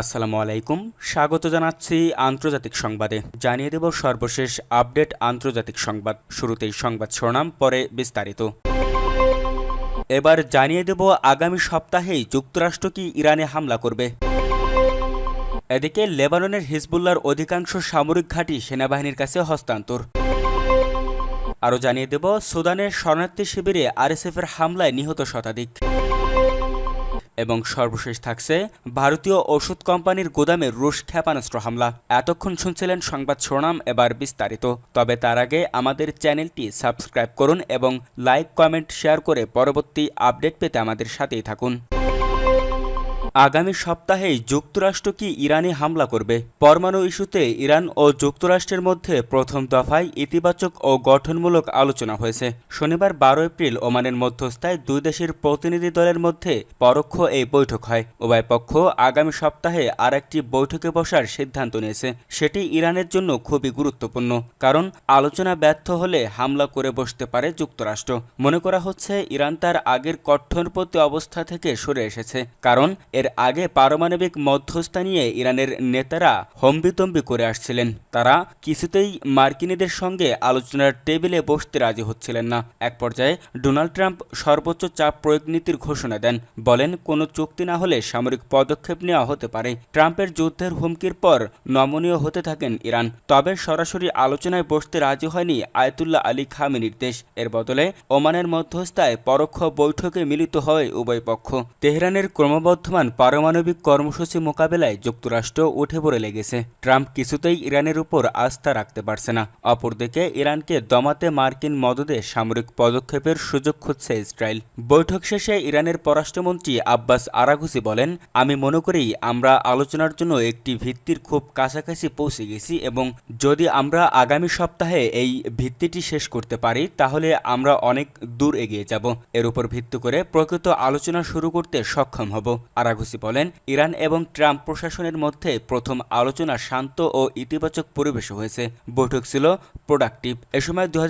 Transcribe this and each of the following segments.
আসসালামু আলাইকুম। স্বাগত জানাচ্ছি আন্তর্জাতিক সংবাদে। জানিয়ে দেব সর্বশেষ আপডেট আন্তর্জাতিক সংবাদ। শুরুতেই সংবাদ শিরোনাম, পরে বিস্তারিত। এবার জানিয়ে দেব আগামী সপ্তাহেই যুক্তরাষ্ট্র কি ইরানে হামলা করবে। এদিকে লেবাননের হিজবুল্লার অধিকাংশ সামরিক ঘাঁটি সেনাবাহিনীর কাছে হস্তান্তর। আরও জানিয়ে দেব, সুদানের শরণার্থী শিবিরে আরএসএফের হামলায় নিহত শতাধিক। এবং সর্বশেষ থাকছে ভারতীয় ওষুধ কোম্পানির গোদামে রুশ ক্ষেপণাস্ত্র হামলা। এতক্ষণ শুনছিলেন সংবাদ শিরোনাম এবার বিস্তারিত। তবে তার আগে আমাদের চ্যানেলটি সাবস্ক্রাইব করুন এবং লাইক, কমেন্ট, শেয়ার করে পরবর্তী আপডেট পেতে আমাদের সাথেই থাকুন। আগামী সপ্তাহেই যুক্তরাষ্ট্র কি ইরানে হামলা করবে? পরমাণু ইস্যুতে ইরান ও যুক্তরাষ্ট্রের মধ্যে প্রথম দফায় ইতিবাচক ও গঠনমূলক আলোচনা হয়েছে। শনিবার বারো এপ্রিল ওমানের মধ্যস্থায় দুই দেশের প্রতিনিধি দলের মধ্যে পরোক্ষ এই বৈঠক হয়। উভয় পক্ষ আগামী সপ্তাহে আর একটি বৈঠকে বসার সিদ্ধান্ত নিয়েছে। সেটি ইরানের জন্য খুবই গুরুত্বপূর্ণ, কারণ আলোচনা ব্যর্থ হলে হামলা করে বসতে পারে যুক্তরাষ্ট্র। মনে করা হচ্ছে, ইরান তার আগের কঠোরপন্থী অবস্থা থেকে সরে এসেছে, কারণ এর আগে পারমাণবিক মধ্যস্থা নিয়ে ইরানের নেতারা হম্বিতম্বি করে আসছিলেন। তারা কিছুতেই মার্কিনীদের সঙ্গে আলোচনার টেবিলে বসতে রাজি হচ্ছিলেন না। এক পর্যায়ে ডোনাল্ড ট্রাম্প সর্বোচ্চ চাপ প্রয়োগ নীতির ঘোষণা দেন। বলেন, কোনো চুক্তি না হলে সামরিক পদক্ষেপ নেওয়া হতে পারে। ট্রাম্পের যুদ্ধের হুমকির পর নমনীয় হতে থাকেন ইরান। তবে সরাসরি আলোচনায় বসতে রাজি হয়নি আয়তুল্লাহ আলী খামেনির দেশ। এর বদলে ওমানের মধ্যস্থায় পরোক্ষ বৈঠকে মিলিত হয় উভয় পক্ষ। তেহরানের ক্রমবর্ধমান পারমাণবিক কর্মসূচি মোকাবেলায় যুক্তরাষ্ট্র উঠে পড়ে লেগেছে। ট্রাম্প কিছুতেই ইরানের উপর আস্থা রাখতে পারছে না। অপরদিকে, ইরানকে দমাতে মার্কিন মদদে সামরিক পদক্ষেপের সুযোগ খুঁজছে ইসরায়েল। বৈঠক শেষে ইরানের পররাষ্ট্রমন্ত্রী আব্বাস আরাঘুসি বলেন, আমি মনে করি আমরা আলোচনার জন্য একটি ভিত্তির খুব কাছাকাছি পৌঁছে গেছি এবং যদি আমরা আগামী সপ্তাহে এই ভিত্তিটি শেষ করতে পারি, তাহলে আমরা অনেক দূর এগিয়ে যাব। এর উপর ভিত্তি করে প্রকৃত আলোচনা শুরু করতে সক্ষম হব। আরাঘুসি বলেন, ইরান এবং ট্রাম্প প্রশাসনের মধ্যে প্রথম আলোচনা শান্ত ও ইতিবাচক পরিবেশে হয়েছে। বৈঠক ছিল প্রোডাক্টিভ। এ সময় দু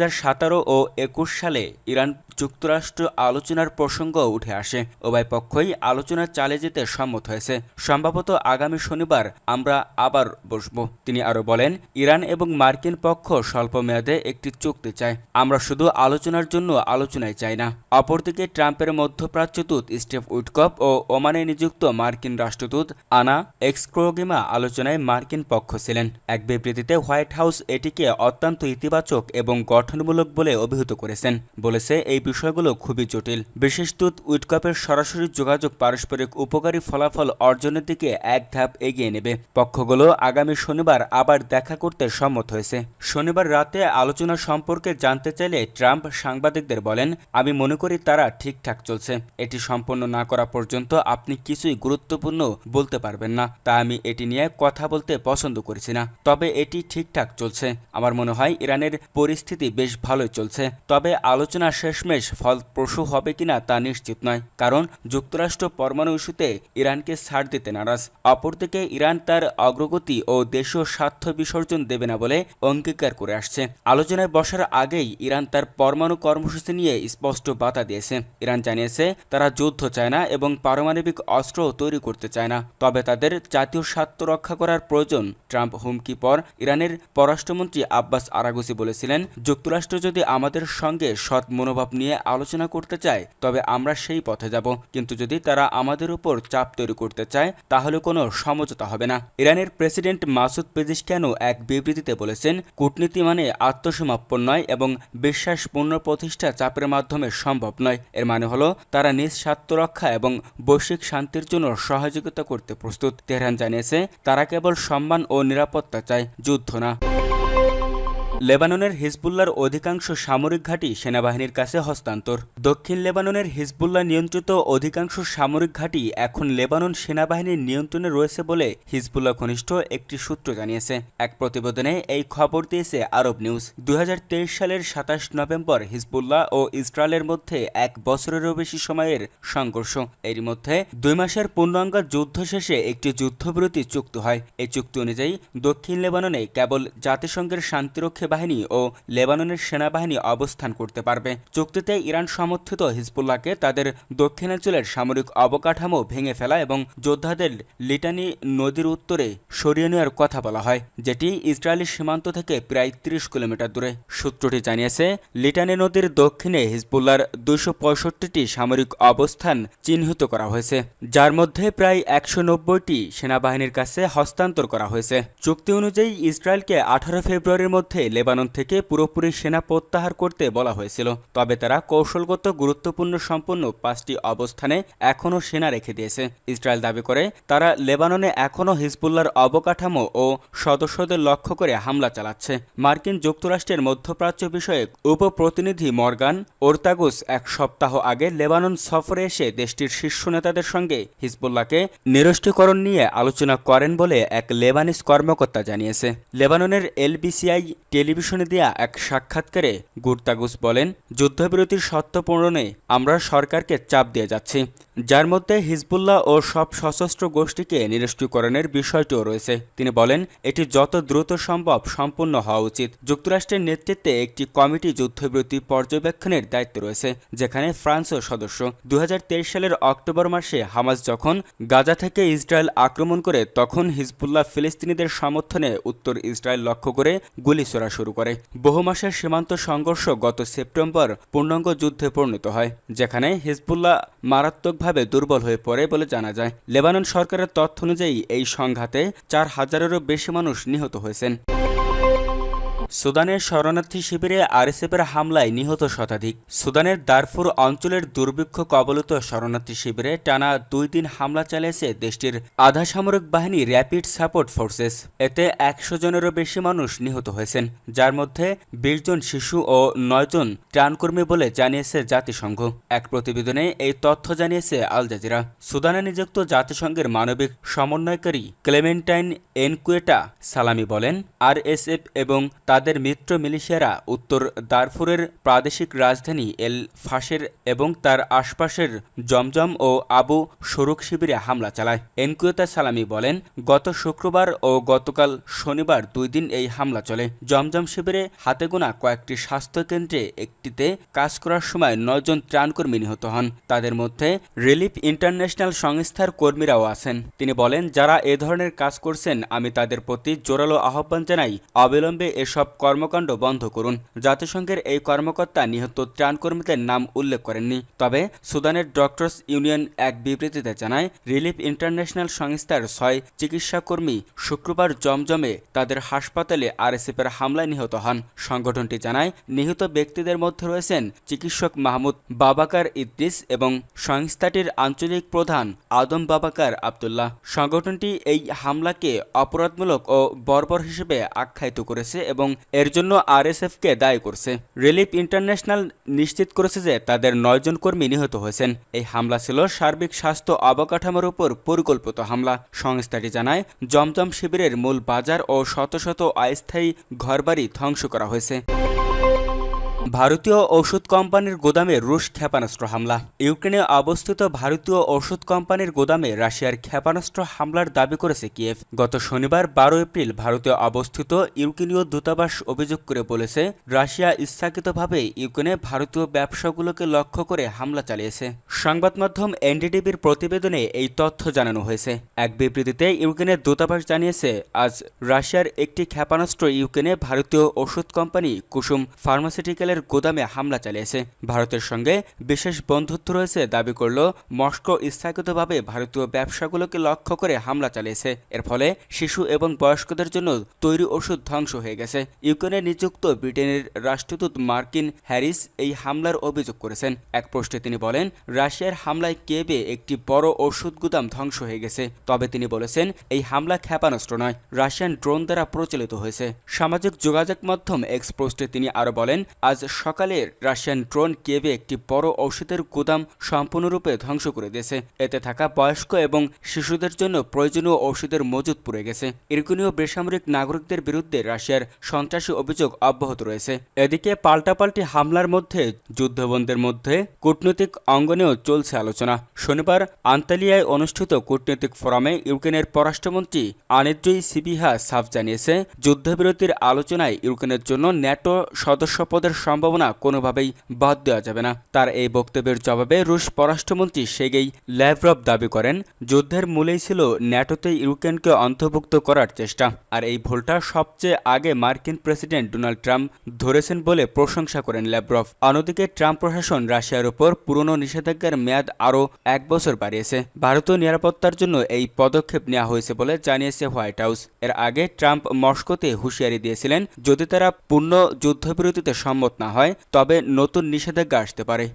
ও একুশ সালে ইরান যুক্তরাষ্ট্র আলোচনার প্রসঙ্গ উঠে আসে। উভয় পক্ষই আলোচনা চালিয়ে যেতে সম্মত হয়েছে। সম্ভবত আগামী শনিবার আমরা আবার বসব। তিনি আরও বলেন, ইরান এবং মার্কিন পক্ষ স্বল্প মেয়াদে একটি চুক্তি চায়। আমরা শুধু আলোচনার জন্য আলোচনায় চাই না। অপরদিকে ট্রাম্পের মধ্যপ্রাচ্য দূত স্টেভ উইটকপ ও ওমানে নিযুক্ত মার্কিন রাষ্ট্রদূত আনা এক্সক্রোগিমা আলোচনায় মার্কিন পক্ষ ছিলেন। এক বিবৃতিতে হোয়াইট হাউস এটিকে অত্যন্ত ইতিবাচক এবং গঠনমূলক বলে অভিহিত করেছেন। বলেছে, এই বিষয়গুলো খুবই জটিল। বিশেষ দূত উইটকপের সরাসরি যোগাযোগ পারস্পরিক উপকারী ফলাফল অর্জনের দিকে এক ধাপ এগিয়ে নেবে। পক্ষগুলো আগামী শনিবার আবার দেখা করতে সম্মত হয়েছে। শনিবার রাতে আলোচনা সম্পর্কে জানতে চাইলে ট্রাম্প সাংবাদিকদের বলেন, আমি মনে করি তারা ঠিকঠাক চলছে। এটি সম্পন্ন না করা পর্যন্ত আপনি কিছুই গুরুত্বপূর্ণ বলতে পারবেন না। তা আমি এটি নিয়ে কথা বলতে পছন্দ করেছি না। তবে এটি ঠিকঠাক চলছে। আমার মনে হয় ইরানের পরিস্থিতি বেশ ভালোই চলছে। তবে আলোচনা শেষমেশ ফলপ্রসূ হবে কিনা তা নিশ্চিত নয়। কারণ যুক্তরাষ্ট্র পরমাণু ইস্যুতে ইরানকে ছাড় দিতে নারাজ। অপরদিকে ইরান তার অগ্রগতি ও দেশীয় স্বার্থ বিসর্জন দেবে না বলে অঙ্গীকার করে আসছে। আলোচনায় বসার আগেই ইরান তার পরমাণু কর্মসূচি নিয়ে স্পষ্ট বাতা দিয়েছে। ইরান জানিয়েছে, তারা যুদ্ধ চায় না এবং পারমাণবিক অস্ত্র তৈরি করতে চায় না। তবে তাদের জাতীয় স্বার্থ রক্ষা করার প্রয়োজন। ট্রাম্প হুমকি পর ইরানের পররাষ্ট্রমন্ত্রী আব্বাস আরাগুসি বলেছিলেন, যুক্তরাষ্ট্র যদি আমাদের সঙ্গে সৎ মনোভাব নিয়ে আলোচনা করতে চায়, তবে আমরা সেই পথে যাব। কিন্তু যদি তারা আমাদের উপর চাপ তৈরি করতে চায়, তাহলে কোনো সমঝোতা হবে না। ইরানের প্রেসিডেন্ট মাসুদ পেজিশকিয়ানো এক বিবৃতিতে বলেছেন, কূটনীতি মানে আত্মসমাপন নয় এবং বিশ্বাস পুনঃপ্রতিষ্ঠা চাপের মাধ্যমে সম্ভব নয়। এর মানে হলো, তারা নিজ স্বার্থ রক্ষা এবং বৈশ্বিক শান্তির জন্য সহযোগিতা করতে প্রস্তুত তেহরান জানিয়েছে তারা কেবল সম্মান ও নিরাপত্তা চায় যুদ্ধ না। লেবাননের হিজবুল্লার অধিকাংশ সামরিক ঘাঁটি সেনাবাহিনীর কাছে হস্তান্তর। দক্ষিণ লেবাননের হিজবুল্লাহ নিয়ন্ত্রিত অধিকাংশ সামরিক ঘাঁটি এখন লেবানন সেনাবাহিনীর নিয়ন্ত্রণে রয়েছে বলে হিজবুল্লাহ ঘনিষ্ঠ একটি সূত্র জানিয়েছে। এক প্রতিবেদনে এই খবর দিয়েছে আরব নিউজ। দু হাজার তেইশ সালের সাতাশ নভেম্বর হিজবুল্লাহ ও ইসরায়েলের মধ্যে এক বছরেরও বেশি সময়ের সংঘর্ষ। এর মধ্যে দুই মাসের পূর্ণাঙ্গ যুদ্ধ শেষে একটি যুদ্ধবিরতি চুক্তি হয়। এই চুক্তি অনুযায়ী দক্ষিণ লেবাননে কেবল জাতিসংঘের শান্তিরক্ষী বাহিনী ও লেবাননের সেনাবাহিনী অবস্থান করতে পারবে। চুক্তিতে ইরান সমর্থিত হিজবুল্লাহকে তাদের দক্ষিণাঞ্চলের সামরিক অবকাঠামো ভেঙে ফেলা এবং যোদ্ধাদের লিটানি নদীর উত্তরে সরিয়ে নেওয়ার কথা বলা হয়, যেটি ইসরায়েলি সীমান্ত থেকে প্রায় ত্রিশ কিলোমিটার দূরে। সূত্রটি জানিয়েছে, লিটানি নদীর দক্ষিণে হিজবুল্লার দুশো সামরিক অবস্থান চিহ্নিত করা হয়েছে, যার মধ্যে প্রায় একশো নব্বইটি সেনাবাহিনীর কাছে হস্তান্তর করা হয়েছে। চুক্তি অনুযায়ী ইসরায়েলকে আঠারো ফেব্রুয়ারির মধ্যে লেবানন থেকে পুরোপুরি সেনা প্রত্যাহার করতে বলা হয়েছিল, তবে তারা কৌশলগত গুরুত্বপূর্ণ সম্পন্ন পাঁচটি অবস্থানে এখনও সেনা রেখে দিয়েছে। ইসরায়েল দাবি করে, তারা লেবাননে এখনও হিজবুল্লার অবকাঠামো ও সদস্যদের লক্ষ্য করে হামলা চালাচ্ছে। মার্কিন যুক্তরাষ্ট্রের মধ্যপ্রাচ্য বিষয়ে উপপ্রতিনিধি মর্গান ওরতাগুস এক সপ্তাহ আগে লেবানন সফরে এসে দেশটির শীর্ষ নেতাদের সঙ্গে হিজবুল্লাহকে নিরস্ত্রীকরণ নিয়ে আলোচনা করেন বলে এক লেবানিস কর্মকর্তা জানিয়েছে। লেবাননের এলবিসিআই টেলিভিশনে দেয়া এক সাক্ষাৎকারে গুরতাগুস বলেন, যুদ্ধবিরতির সত্য পূরণে আমরা সরকারকে চাপ দিয়ে যাচ্ছি, যার মধ্যে হিজবুল্লাহ ও সব সশস্ত্র গোষ্ঠীকে নিরস্ত্রীকরণের বিষয়টিও রয়েছে। তিনি বলেন, এটি যত দ্রুত সম্ভব সম্পূর্ণ হওয়া উচিত। যুক্তরাষ্ট্রের নেতৃত্বে একটি কমিটি যুদ্ধবিরতি পর্যবেক্ষণের দায়িত্ব রয়েছে, যেখানে ফ্রান্সও সদস্য। দু হাজার তেইশ সালের অক্টোবর মাসে হামাস যখন গাজা থেকে ইসরায়েল আক্রমণ করে, তখন হিজবুল্লাহ ফিলিস্তিনিদের সমর্থনে উত্তর ইসরায়েল লক্ষ্য করে গুলি ছোড়া শুরু করে। বহু মাসের সীমান্ত সংঘর্ষ গত সেপ্টেম্বর পূর্ণাঙ্গ যুদ্ধে পরিণত হয়, যেখানে হিজবুল্লাহ মারাত্মকভাবে দুর্বল হয়ে পড়ে বলে জানা যায়। লেবানন সরকারের তথ্য অনুযায়ী এই সংঘাতে চার হাজারেরও বেশি মানুষ নিহত হয়েছেন। সুদানের শরণার্থী শিবিরে আরএসএফের হামলায় নিহত শতাধিক। সুদানের দারফুর অঞ্চলের দুর্ভিক্ষ কবলিত শরণার্থী শিবিরে টানা দুই দিন হামলা চালিয়েছে দেশটির আধা সামরিক বাহিনী র্যাপিড সাপোর্ট ফোর্সেস। এতে একশো জনেরও বেশি মানুষ নিহত হয়েছেন, যার মধ্যে বিশ জন শিশু ও নয় জন ত্রাণকর্মী বলে জানিয়েছে জাতিসংঘ। এক প্রতিবেদনে এই তথ্য জানিয়েছে আল জাজিরা। সুদানে নিযুক্ত জাতিসংঘের মানবিক সমন্বয়কারী ক্লেমেন্টাইন এনকুয়েটা সালামি বলেন, আরএসএফ এবং তাদের মিত্র মিলিশিয়ারা উত্তর দারফুরের প্রাদেশিক রাজধানী এল ফাশের এবং তার আশপাশের জমজম ও আবু সরুক শিবিরে হামলা চালায়। এনকুয়েতা সালামি বলেন, গত শুক্রবার ও গতকাল শনিবার দুই দিন এই হামলা চলে। জমজম শিবিরে হাতে গোনা কয়েকটি স্বাস্থ্যকেন্দ্রে একটিতে কাজ করার সময় নয়জন ত্রাণকর্মী নিহত হন। তাদের মধ্যে রিলিফ ইন্টারন্যাশনাল সংস্থার কর্মীরাও আছেন। তিনি বলেন, যারা এ ধরনের কাজ করছেন, আমি তাদের প্রতি জোরালো আহ্বান জানাই। অবিলম্বে এসব কর্মকাণ্ড বন্ধ করুন। জাতিসংঘের এই কর্মকর্তা নিহত ত্রাণকর্মীদের নাম উল্লেখ করেননি। তবে সুদানের ডক্টরস ইউনিয়ন এক বিবৃতিতে জানায়, রিলিফ ইন্টারন্যাশনাল সংস্থার ছয় চিকিৎসাকর্মী শুক্রবার জমজমে তাদের হাসপাতালে আরএসএফের হামলায় নিহত হন। সংগঠনটি জানায়, নিহত ব্যক্তিদের মধ্যে রয়েছেন চিকিৎসক মাহমুদ বাবাকার ইদ্রিস এবং সংস্থাটির আঞ্চলিক প্রধান আদম বাবাকার আবদুল্লাহ। সংগঠনটি এই হামলাকে অপরাধমূলক ও বর্বর হিসেবে আখ্যায়িত করেছে এবং এর জন্য আর আরএসএফকে দায়ী করছে। রিলিফ ইন্টারন্যাশনাল নিশ্চিত করেছে যে তাদের নয়জন কর্মী নিহত হয়েছেন। এই হামলা ছিল সার্বিক স্বাস্থ্য অবকাঠামোর উপর পরিকল্পিত হামলা। সংস্থাটি জানায়, জমজম শিবিরের মূল বাজার ও শত শত অস্থায়ী ঘরবাড়ি ধ্বংস করা হয়েছে। ভারতীয় ওষুধ কোম্পানির গোদামে রুশ ক্ষেপণাস্ত্র হামলা। ইউক্রেনে অবস্থিত ভারতীয় ওষুধ কোম্পানির গোদামে রাশিয়ার ক্ষেপণাস্ত্র হামলার দাবি করেছে কিয়েভ। গত শনিবার বারো এপ্রিল ভারতে অবস্থিত ইউক্রেনীয় দূতাবাস অভিযোগ করে বলেছে, রাশিয়া ইচ্ছাকৃতভাবে ইউক্রেনে ভারতীয় ব্যবসাগুলোকে লক্ষ্য করে হামলা চালিয়েছে। সংবাদ মাধ্যম এনডিটিভির প্রতিবেদনে এই তথ্য জানানো হয়েছে। এক বিবৃতিতে ইউক্রেনের দূতাবাস জানিয়েছে, আজ রাশিয়ার একটি ক্ষেপণাস্ত্র ইউক্রেনে ভারতীয় ওষুধ কোম্পানি কুসুম ফার্মাসিউটিক্যালের গোদামে হামলা চালিয়েছে। ভারতের সঙ্গে বিশেষ বন্ধুত্ব রয়েছে দাবি করল মস্কো ইচ্ছাকৃতভাবে ভারতীয় ব্যবসাগুলোকে লক্ষ্য করে হামলা চালিয়েছে। এর ফলে শিশু এবং বয়স্কদের জন্য তৈরি ওষুধ ধ্বংস হয়ে গেছে। ইউক্রেনে নিযুক্ত ব্রিটেনের রাষ্ট্রদূত মার্কিন হ্যারিস এই হামলার অভিযোগ করেছেন। এক পোস্টে তিনি বলেন, রাশিয়ার হামলায় কেবে একটি বড় ওষুধ গুদাম ধ্বংস হয়ে গেছে। তবে তিনি বলেছেন, এই হামলা ক্ষেপণাস্ত্র নয়, রাশিয়ান ড্রোন দ্বারা প্রচলিত হয়েছে। সামাজিক যোগাযোগ মাধ্যম এক্স পোস্টে তিনি আরও বলেন, আজ আজ সকালে রাশিয়ান ড্রোন কেভে একটি বড় ঔষধের গুদাম সম্পূর্ণরূপে ধ্বংস করে দিয়েছে। এতে থাকা বয়স্ক এবং শিশুদের জন্য প্রয়োজনীয় ঔষধের মজুদ পুড়ে গেছে। ইউক্রেনীয় বেসামরিক নাগরিকদের বিরুদ্ধে রাশিয়ার সন্ত্রাসী অভিযোগ অব্যাহত রয়েছে। এদিকে পাল্টাপাল্টি হামলার মধ্যে, যুদ্ধবন্ধের মধ্যে কূটনৈতিক অঙ্গনেও চলছে আলোচনা। শনিবার আন্তালিয়ায় অনুষ্ঠিত কূটনৈতিক ফোরামে ইউক্রেনের পররাষ্ট্রমন্ত্রী আনেদ্রি সিবিহা সাফ জানিয়েছে, যুদ্ধবিরতির আলোচনায় ইউক্রেনের জন্য ন্যাটো সদস্যপদের সম্ভাবনা কোনোভাবেই বাদ দেওয়া যাবে না। তার এই বক্তব্যের জবাবে রুশ পররাষ্ট্রমন্ত্রী সেগেই ল্যাভরভ দাবি করেন, যুদ্ধের মূলেই ছিল ন্যাটোতে ইউক্রেনকে অন্তর্ভুক্ত করার চেষ্টা। আর এই ভুলটা সবচেয়ে আগে মার্কিন প্রেসিডেন্ট ডোনাল্ড ট্রাম্প ধরেছেন বলে প্রশংসা করেন ল্যাভরভ। অন্যদিকে ট্রাম্প প্রশাসন রাশিয়ার উপর পুরনো নিষেধাজ্ঞার মেয়াদ আরও এক বছর বাড়িয়েছে। ভারতীয় নিরাপত্তার জন্য এই পদক্ষেপ নেওয়া হয়েছে বলে জানিয়েছে হোয়াইট হাউস। এর আগে ট্রাম্প মস্কোতে হুঁশিয়ারি দিয়েছিলেন, যদি তারা পূর্ণ যুদ্ধবিরতিতে সম্মত না হয় তবে নতুন নিষেধাজ্ঞা আসতে পারে।